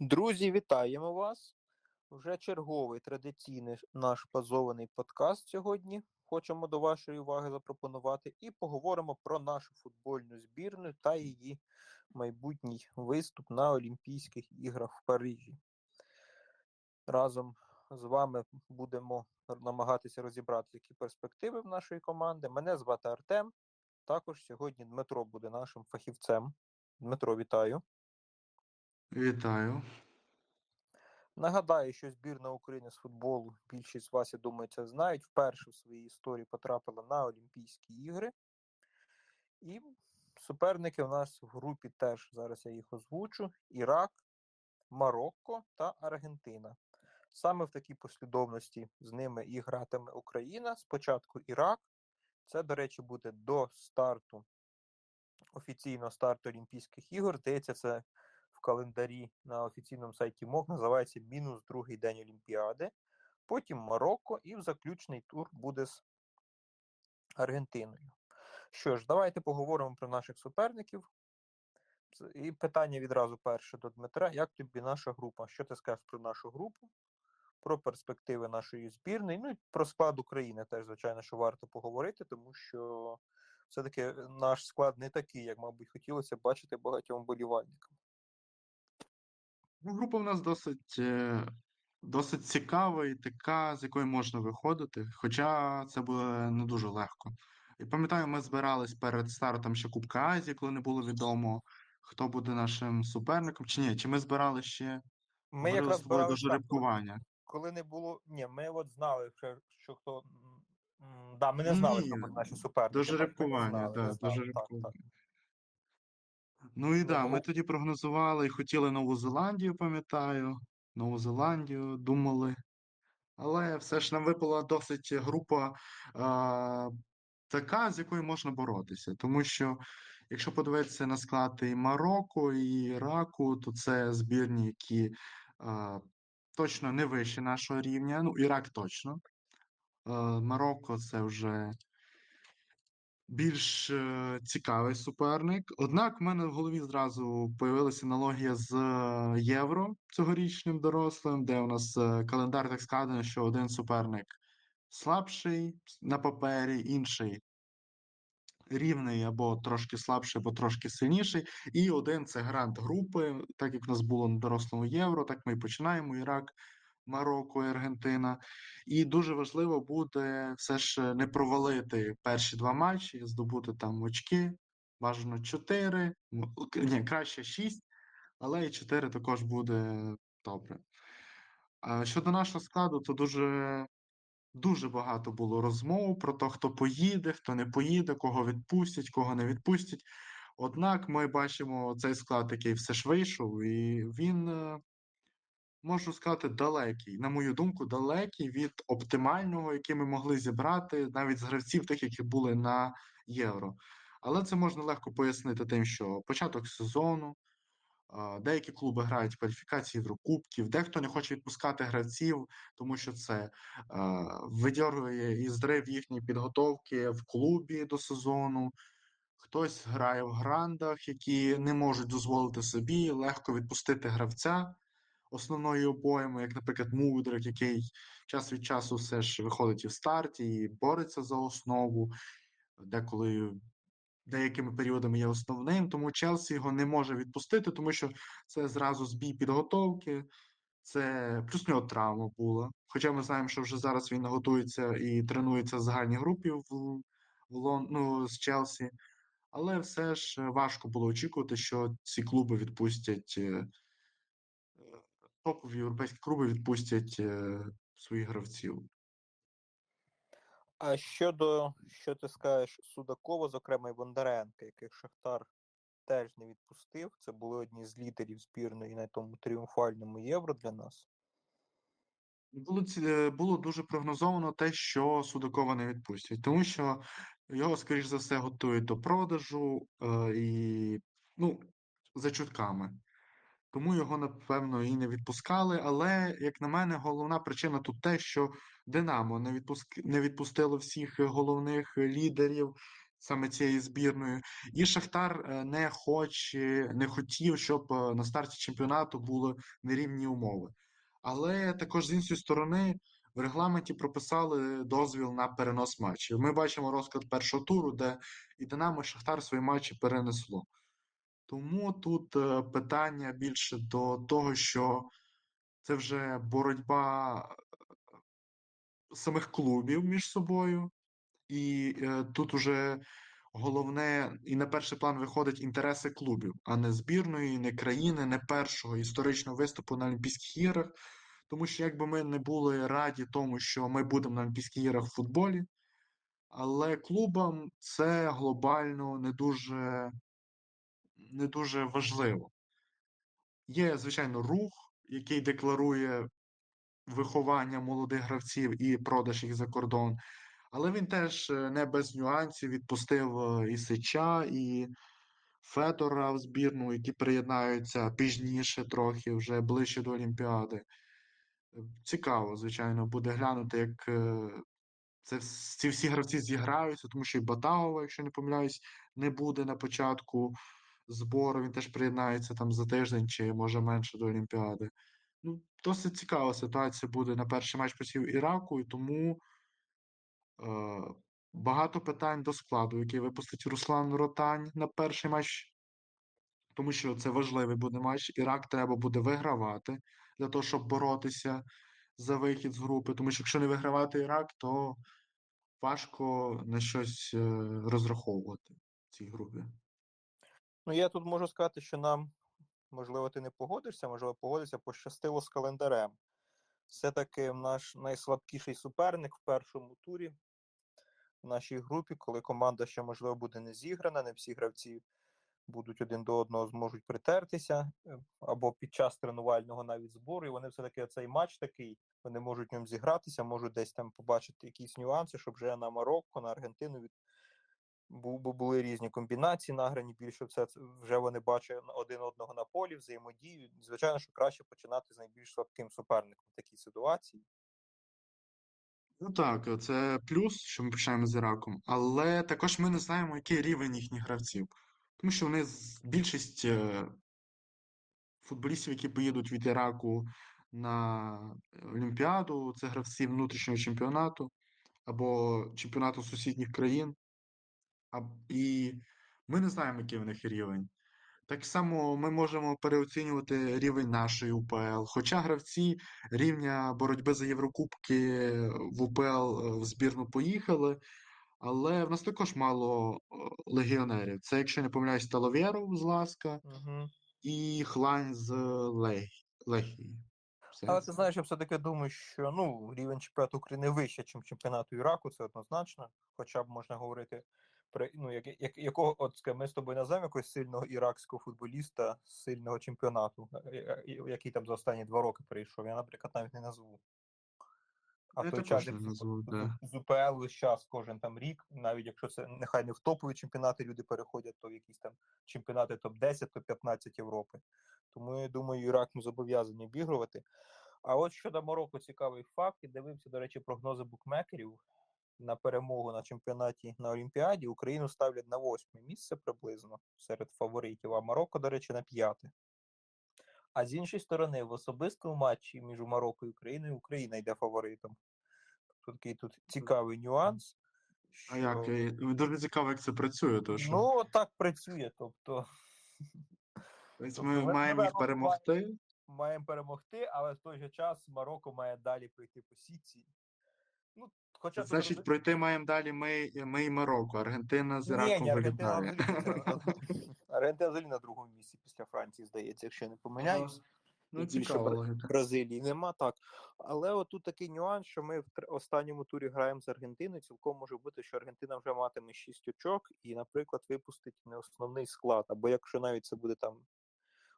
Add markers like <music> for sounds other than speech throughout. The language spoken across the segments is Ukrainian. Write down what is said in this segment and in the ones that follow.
Друзі, вітаємо вас! Вже черговий традиційний наш базований подкаст сьогодні. Хочемо до вашої уваги запропонувати і поговоримо про нашу футбольну збірну та її майбутній виступ на Олімпійських іграх в Парижі. Разом з вами будемо намагатися розібрати, які перспективи в нашої команди. Мене звати Артем. Також сьогодні Дмитро буде нашим фахівцем. Дмитро, вітаю. Вітаю. Нагадаю, що збірна України з футболу, більшість з вас, я думаю, це знають, вперше в своїй історії потрапила на Олімпійські ігри. І суперники у нас в групі теж, зараз я їх озвучу: Ірак, Марокко та Аргентина. Саме в такій послідовності з ними і гратиме Україна. Спочатку Ірак. Це, до речі, буде до старту, офіційного старту Олімпійських ігор. Здається, це календарі на офіційному сайті МОК називається мінус другий день Олімпіади. Потім Марокко і в заключний тур буде з Аргентиною. Що ж, давайте поговоримо про наших суперників. І питання відразу перше до Дмитра. Як тобі наша група? Що ти скажеш про нашу групу, про перспективи нашої збірної? Ну і про склад України теж, звичайно, що варто поговорити, тому що все-таки наш склад не такий, як, мабуть, хотілося бачити багатьом болівальникам. Ну, група в нас досить, е, досить цікава і така, з якої можна виходити, хоча це буде не дуже легко. І пам'ятаю, ми збирались перед стартом ще Кубка Азії, коли не було відомо, хто буде нашим суперником, чи ні, чи ми збирали ще Ми якраз з тобою до жеребкування. коли не було. Ні, ми от знали, що, що хто. м, Да, ми не знали, Ні, хто будуть наші суперники. до так, жеребкування, не до жеребкування. Ну і да, ми тоді прогнозували і хотіли Нову Зеландію, пам'ятаю. Нову Зеландію думали. Але все ж нам випала досить група а, така, з якою можна боротися. Тому що, якщо подивитися на склад і Марокко, і Іраку, то це збірні, які а, точно не вище нашого рівня. Ну, Ірак точно. А, Марокко це вже більш е, цікавий суперник. Однак в мене в голові зразу появилася аналогія з е, Євро цьогорічним дорослим, де у нас е, календар так складений, що один суперник слабший на папері, інший рівний або трошки слабший, або трошки сильніший. І один це грант групи, так як у нас було на дорослому євро, так ми і починаємо. Ірак, Марокко і Аргентина. І дуже важливо буде все ж не провалити перші два матчі, здобути там очки, бажано 4, ні, краще 6, але і 4 також буде добре. Щодо нашого складу, то дуже Дуже багато було розмов про те, хто поїде, хто не поїде, кого відпустять, кого не відпустять. Однак ми бачимо цей склад, який все ж вийшов, і він, е, можу сказати, далекий. На мою думку, далекий від оптимального, який ми могли зібрати навіть з гравців, тих, які були на євро. Але це можна легко пояснити тим, що початок сезону. Деякі клуби грають в кваліфікації Єврокубків, дехто не хоче відпускати гравців, тому що це а, видьоргує із зрив їхньої підготовки в клубі до сезону. Хтось грає в грандах, які не можуть дозволити собі легко відпустити гравця основної обойми, як, наприклад, Мудрик, який час від часу все ж виходить і в старті і бореться за основу, деколи деякими періодами є основним, тому Челсі його не може відпустити, тому що це зразу збій підготовки, це плюс нього травма була. Хоча ми знаємо, що вже зараз він готується і тренується в загальній групі в, в Лон, ну, з Челсі. Але все ж важко було очікувати, що ці клуби відпустять е, топові європейські клуби відпустять е, своїх гравців. А щодо, що ти скажеш, Судакова, зокрема, і Бондаренка, яких Шахтар теж не відпустив, це були одні з лідерів збірної на тому тріумфальному євро для нас. Було, е, було дуже прогнозовано те, що Судакова не відпустять, тому що його, скоріш за все, готують до продажу е, і ну, за чутками. Тому його, напевно, і не відпускали. Але, як на мене, головна причина тут те, що Динамо не відпуск... не відпустило всіх головних лідерів саме цією збірною. І Шахтар е, не хоче, не хотів, щоб е, на старті чемпіонату були нерівні умови. Але також з іншої сторони в регламенті прописали дозвіл на перенос матчів. Ми бачимо розклад першого туру, де і Динамо і Шахтар свої матчі перенесло. Тому тут е, питання більше до того, що це вже боротьба самих клубів між собою, і е, тут уже головне і на перший план виходять інтереси клубів, а не збірної, не країни, не першого історичного виступу на Олімпійських іграх. Тому що якби ми не були раді тому, що ми будемо на Олімпійських іграх в футболі, але клубам це глобально не дуже, не дуже важливо. Є, звичайно, рух, який декларує виховання молодих гравців і продаж їх за кордон. Але він теж е, не без нюансів відпустив е, і Сича, і Федора в збірну, які приєднаються пізніше трохи, вже ближче до Олімпіади. Е, Цікаво, звичайно, буде глянути, як це, ці всі гравці зіграються, тому що і Батагова, якщо не помиляюсь, не буде на початку збору. Він теж приєднається там за тиждень чи може менше до Олімпіади. Ну, досить цікава ситуація буде на перший матч проти Іраку, і тому е, багато питань до складу, який випустить Руслан Ротань на перший матч, тому що це важливий буде матч. Ірак треба буде вигравати для того, щоб боротися за вихід з групи. Тому що якщо не вигравати Ірак, то важко на щось е, розраховувати в цій групі. Ну, я тут можу сказати, що нам, можливо, ти не погодишся, можливо, погодишся, пощастило з календарем. Все-таки наш найслабкіший суперник в першому турі в нашій групі, коли команда ще, можливо, буде не зіграна, не всі гравці будуть один до одного зможуть притертися, е, або під час тренувального навіть збору, і вони все-таки цей матч такий, вони можуть в ньому зігратися, можуть десь там побачити якісь нюанси, щоб вже на Марокко, на Аргентину від бу- були різні комбінації награні. Більше все вже вони бачать один одного на полі, взаємодію. Звичайно, що краще починати з найбільш слабким суперником в такій ситуації. Ну так, це плюс, що ми починаємо з Іраком, але також ми не знаємо, який рівень їхніх гравців. Тому що вони більшість е, футболістів, які поїдуть від Іраку на Олімпіаду, це гравці внутрішнього чемпіонату або чемпіонату сусідніх країн. А, і ми не знаємо, який в них рівень. Так само ми можемо переоцінювати рівень нашої УПЛ. Хоча гравці рівня боротьби за Єврокубки в УПЛ е, в збірну поїхали, але в нас також мало е, легіонерів. Це, якщо не помиляюсь, Таловєров з Ласка Угу. і Хлань з Лех... Лехії. Але ти знаєш, я все-таки думаю, що ну, рівень чемпіонату України вище, ніж чемпіонату Іраку, це однозначно. Хоча б можна говорити ну, як, як, якого, от ми з тобою називаємо якогось сильного іракського футболіста з сильного чемпіонату, е, е, е, який там за останні два роки прийшов. Я, наприклад, навіть не назву. А Я той час з- назву, да. з УПЛ весь час кожен там рік, навіть якщо це нехай не в топові чемпіонати люди переходять, то в якісь там чемпіонати топ-10, топ-15 Європи. Тому я думаю, Ірак ми зобов'язані обігрувати. А от щодо Марокко, цікавий факт. І дивився, до речі, прогнози букмекерів на перемогу на чемпіонаті на Олімпіаді. Україну ставлять на восьме місце приблизно серед фаворитів, а Марокко, до речі, на п'яте. А з іншої сторони, в особистому матчі між Марокко і Україною Україна йде фаворитом. Тобто такий тут цікавий нюанс. А як? Е, Дуже цікаво, як це працює, то що Ну, так працює. Тобто, Тобто ми маємо їх перемогти. маємо перемогти, але в той же час Марокко має далі прийти по сіці. Ну, хоча Значить, пройти маємо далі ми, ми і Марокко. Аргентина з Ні, Іраком ні, Аргентина вилітає. взагалі на- Аргентина взагалі на другому місці після Франції, здається, якщо я не помиляюсь. Ну, логіка. Бразилії нема так. Але отут такий нюанс, що ми в останньому турі граємо з Аргентиною. Цілком може бути, що Аргентина вже матиме 6 очок і, наприклад, випустить не основний склад. Або якщо навіть це буде там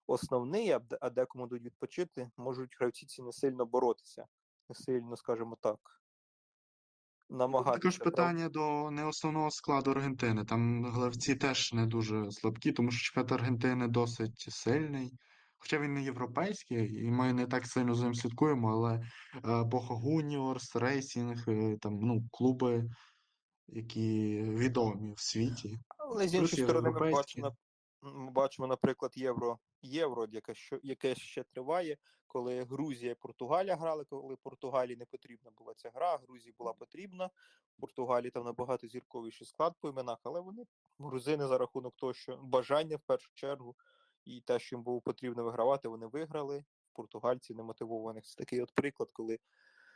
основний, а а декому дадуть відпочити, можуть гравці ці не сильно боротися, не сильно, скажімо так. Намагатися. також питання до не основного складу Аргентини. Там гравці теж не дуже слабкі, тому що чемпіонат Аргентини досить сильний. Хоча він не європейський, і ми не так сильно за ним слідкуємо, але Боха Гуніорс, Рейсінг, там, ну, клуби які відомі в світі. Але з іншої сторони, ми бачимо, ми бачимо, наприклад, євро, євро, яке що яке ще триває, коли Грузія і Португалія грали, коли Португалії не потрібна була ця гра, Грузії була потрібна. Португалії там набагато зірковіший склад по іменах, але вони грузини за рахунок того, що бажання в першу чергу і те, що їм було потрібно вигравати, вони виграли. Португальці немотивованих. Це такий от приклад, коли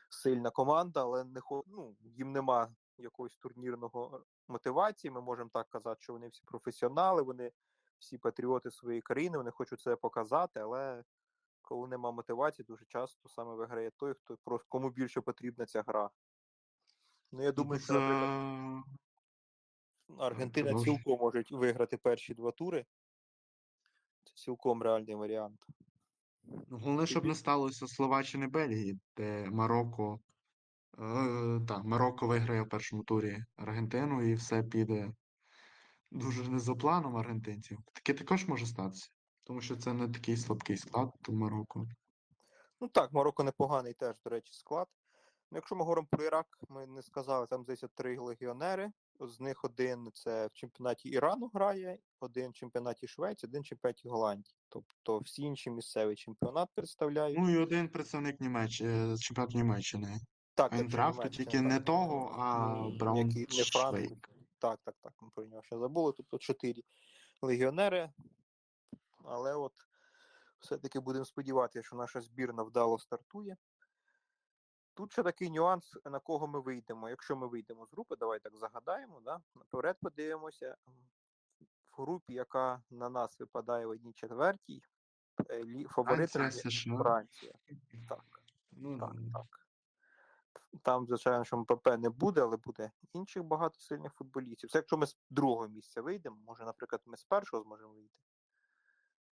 сильна команда, але не ну, їм нема якогось турнірного мотивації. Ми можемо так казати, що вони всі професіонали, вони всі патріоти своєї країни, вони хочуть це показати, але коли нема мотивації, дуже часто саме виграє той, хто кому більше потрібна ця гра. Ну, я думаю, що, наприклад, Аргентина цілком може виграти перші два тури. Це цілком реальний варіант. Ну, Головне, щоб не сталося Словаччини Бельгії, де Марокко, е, так, Марокко виграє в першому турі Аргентину і все піде дуже не за планом аргентинців. Таке також може статися, тому що це не такий слабкий склад у Марокко. Ну так, Марокко непоганий теж, до речі, склад. Ну, якщо ми говоримо про Ірак, ми не сказали, там здається три легіонери. З них один це в чемпіонаті Ірану грає, один в чемпіонаті Швеції, один в чемпіонаті Голландії. Тобто всі інші місцевий чемпіонат представляють. Ну і один представник Німеччини, чемпіонату Німеччини. так, Айнтрафту, Німеччина, тільки не того, а Браун який не Франк. Так, так, так. Ми про нього ще забули. Тобто чотири легіонери. Але от все-таки будемо сподіватися, що наша збірна вдало стартує. Тут ще такий нюанс, на кого ми вийдемо. Якщо ми вийдемо з групи, давай так загадаємо. Да? Наперед подивимося. В групі, яка на нас випадає в одній четвертій, е, фаворитом Франція. Так. Ну, Так, так. Там, звичайно, що МПП не буде, але буде інших багато сильних футболістів. Це якщо ми з другого місця вийдемо, може, наприклад, ми з першого зможемо вийти.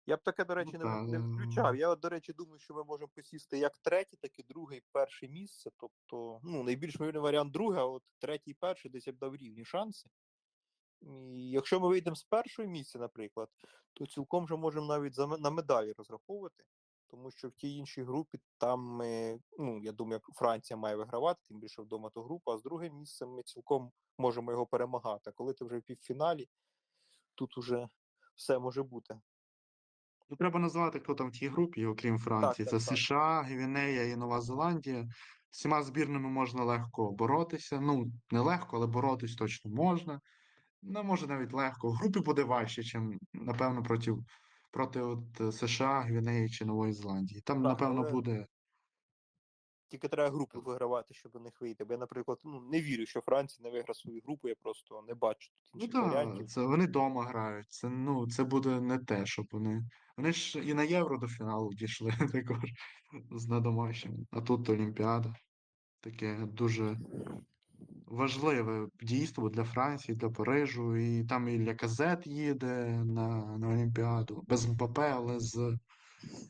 Я б таке, до речі, не, не ну. включав. Я, до речі, думаю, що ми можемо посісти як третє, так і друге, і перше місце. Тобто, ну, найбільш ймовірний варіант друге, а от третій і перший десь я б дав рівні шанси. І якщо ми вийдемо з першого місця, наприклад, то цілком вже можемо навіть на медалі розраховувати. Тому що в тій іншій групі там ми, ну я думаю, як Франція має вигравати, тим більше вдома ту групу, а з другим місцем ми цілком можемо його перемагати. А коли ти вже в півфіналі, тут уже все може бути. Ну, треба назвати, хто там в тій групі, окрім Франції. так, Це так. США, Гвінея і Нова Зеландія. З цими збірними можна легко боротися. Ну, не легко, але боротись точно можна. Не може навіть легко. В групі буде важче, ніж, напевно, проти, проти от, е, США, Гвінеї чи Нової Зеландії. Там, Так, напевно, але- буде. Тільки треба групу вигравати, щоб до них вийти. Бо я, наприклад, ну, не вірю, що Франція не виграє свою групу, я просто не бачу тут Ну інших так, варіантів. це вони вдома грають. Це, ну, це буде не те, щоб вони. Вони ж і на Євро до фіналу дійшли <laughs> також з на домашнім. А тут Олімпіада. Таке дуже важливе дійство для Франції, для Парижу. І там і Ляказет їде на, на Олімпіаду. Без МПП, але з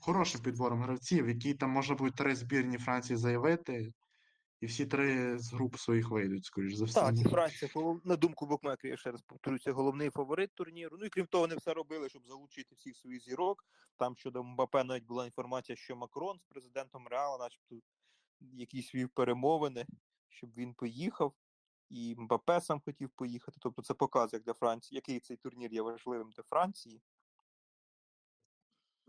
хорошим підбором гравців, які там можна буде три збірні Франції заявити, і всі три з груп своїх вийдуть, скоріш за все. Так, і Франція, на думку букмекерів, я ще раз повторюся, головний фаворит турніру. Ну і крім того, вони все робили, щоб залучити всіх своїх зірок. Там щодо Мбапе навіть була інформація, що Макрон з президентом Реала, начебто, якісь вів перемовини, щоб він поїхав. І Мбапе сам хотів поїхати. Тобто це показує як для Франції, який цей турнір є важливим для Франції.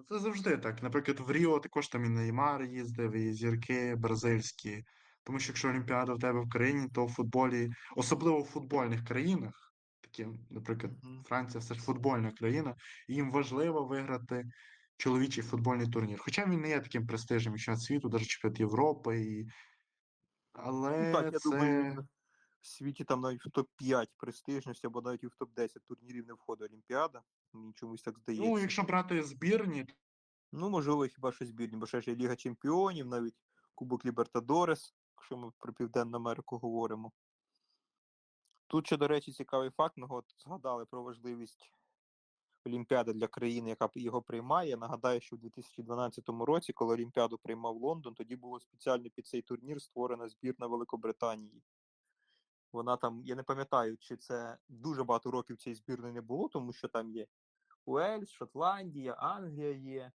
Це завжди так. Наприклад, в Ріо також там і Неймар їздив, і зірки бразильські. Тому що якщо Олімпіада в тебе в країні, то в футболі, особливо в футбольних країнах, такі, наприклад, Франція все ж футбольна країна, і їм важливо виграти чоловічий футбольний турнір. Хоча він не є таким престижним, чемпіонат світу, навіть чемпіонат Європи. І... Але Ну, так, я це... думаю, в світі там навіть в топ-5 престижності, або навіть і в топ-10 турнірів не входить Олімпіада. Мені чомусь так здається. Ну, якщо брати збірні, Ну, можливо, хіба що збірні, бо ще ж є Ліга Чемпіонів, навіть Кубок Лібертадорес, якщо ми про Південну Америку говоримо. Тут ще, до речі, цікавий факт. Ми от згадали про важливість Олімпіади для країни, яка його приймає. Нагадаю, що в 2012 році, коли Олімпіаду приймав Лондон, тоді було спеціально під цей турнір створена збірна Великобританії. Вона там, я не пам'ятаю, чи це дуже багато років цієї збірної не було, тому що там є Уельс, Шотландія, Англія є.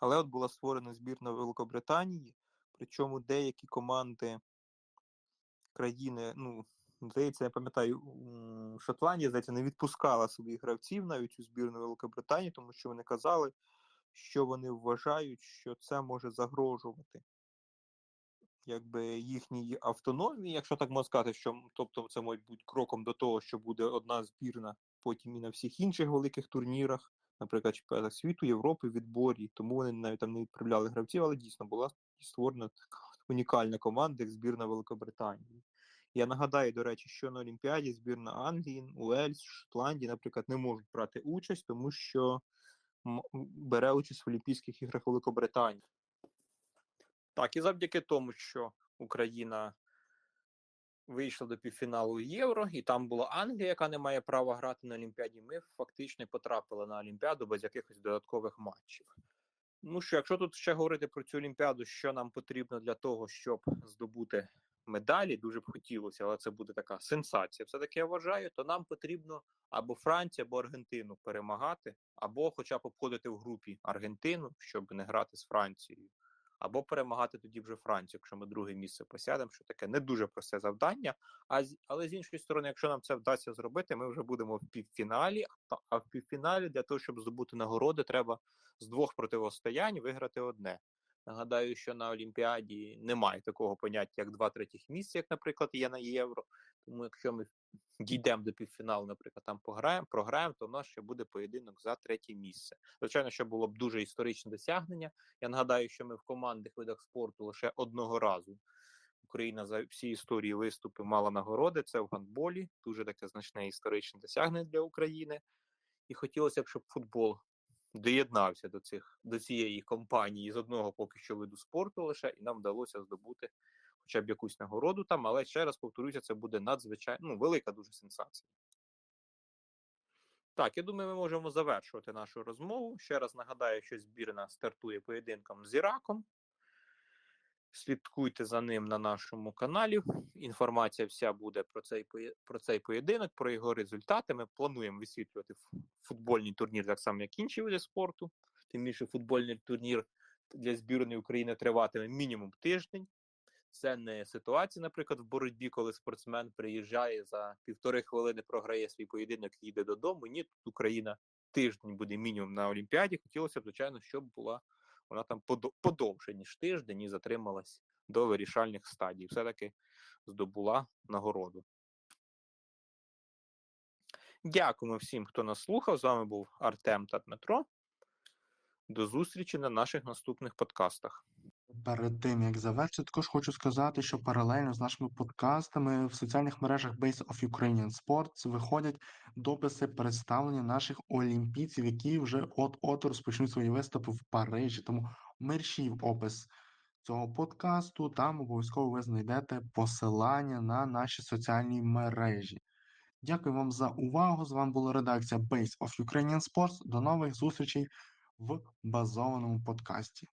Але от була створена збірна Великобританії, причому деякі команди країни, ну, здається, я пам'ятаю, Шотландія, здається, не відпускала своїх гравців навіть у збірну Великобританії, тому що вони казали, що вони вважають, що це може загрожувати якби їхній автономії, якщо так можна сказати, що тобто це може бути кроком до того, що буде одна збірна потім і на всіх інших великих турнірах, наприклад, чемпіонатах світу, Європи, відборі. Тому вони навіть там не відправляли гравців, але дійсно була створена унікальна команда, як збірна Великобританії. Я нагадаю, до речі, що на Олімпіаді збірна Англії, Уельс, Шотландії, наприклад, не можуть брати участь, тому що бере участь в Олімпійських іграх Великобританії. Так, і завдяки тому, що Україна вийшла до півфіналу Євро, і там була Англія, яка не має права грати на Олімпіаді, ми фактично потрапили на Олімпіаду без якихось додаткових матчів. Ну що, якщо тут ще говорити про цю Олімпіаду, що нам потрібно для того, щоб здобути медалі, дуже б хотілося, але це буде така сенсація. Все-таки я вважаю, то нам потрібно або Францію, або Аргентину перемагати, або хоча б обходити в групі Аргентину, щоб не грати з Францією або перемагати тоді вже Францію, якщо ми друге місце посядемо, що таке не дуже просте завдання. А з, але з іншої сторони, якщо нам це вдасться зробити, ми вже будемо в півфіналі. А, в півфіналі для того, щоб здобути нагороди, треба з двох противостоянь виграти одне. Нагадаю, що на Олімпіаді немає такого поняття, як два третіх місця, як, наприклад, є на євро. Тому якщо ми <laughs> дійдемо до півфіналу, наприклад, там пограємо, програємо, то в нас ще буде поєдинок за третє місце. Звичайно, що було б дуже історичне досягнення. Я нагадаю, що ми в командних видах спорту лише одного разу. Україна за всі історії виступи мала нагороди. Це в гандболі, дуже таке значне історичне досягнення для України. І хотілося б, щоб футбол доєднався до цих до цієї компанії з одного поки що виду спорту лише, і нам вдалося здобути хоча б якусь нагороду там. Але ще раз повторюся, це буде надзвичайно ну, велика дуже сенсація. Так, я думаю, ми можемо завершувати нашу розмову. Ще раз нагадаю, що збірна стартує поєдинком з Іраком. Слідкуйте за ним на нашому каналі. Інформація вся буде про цей про цей поєдинок, про його результати. Ми плануємо висвітлювати футбольний турнір так само, як інші види спорту. Тим більше футбольний турнір для збірної України триватиме мінімум тиждень. Це не ситуація, наприклад, в боротьбі, коли спортсмен приїжджає за півтори хвилини, програє свій поєдинок і йде додому. Ні, тут Україна тиждень буде мінімум на Олімпіаді. Хотілося б, звичайно, щоб була вона там подовше, ніж тиждень, і затрималась до вирішальних стадій. Все-таки здобула нагороду. Дякуємо всім, хто нас слухав. З вами був Артем та Дмитро. До зустрічі на наших наступних подкастах. Перед тим як завершити, також хочу сказати, що паралельно з нашими подкастами в соціальних мережах Base of Ukrainian Sports виходять дописи представлення наших олімпійців, які вже от-от розпочнуть свої виступи в Парижі. Тому мерщій опис цього подкасту. Там обов'язково ви знайдете посилання на наші соціальні мережі. Дякую вам за увагу. З вами була редакція Base of Ukrainian Sports. До нових зустрічей в базованому подкасті.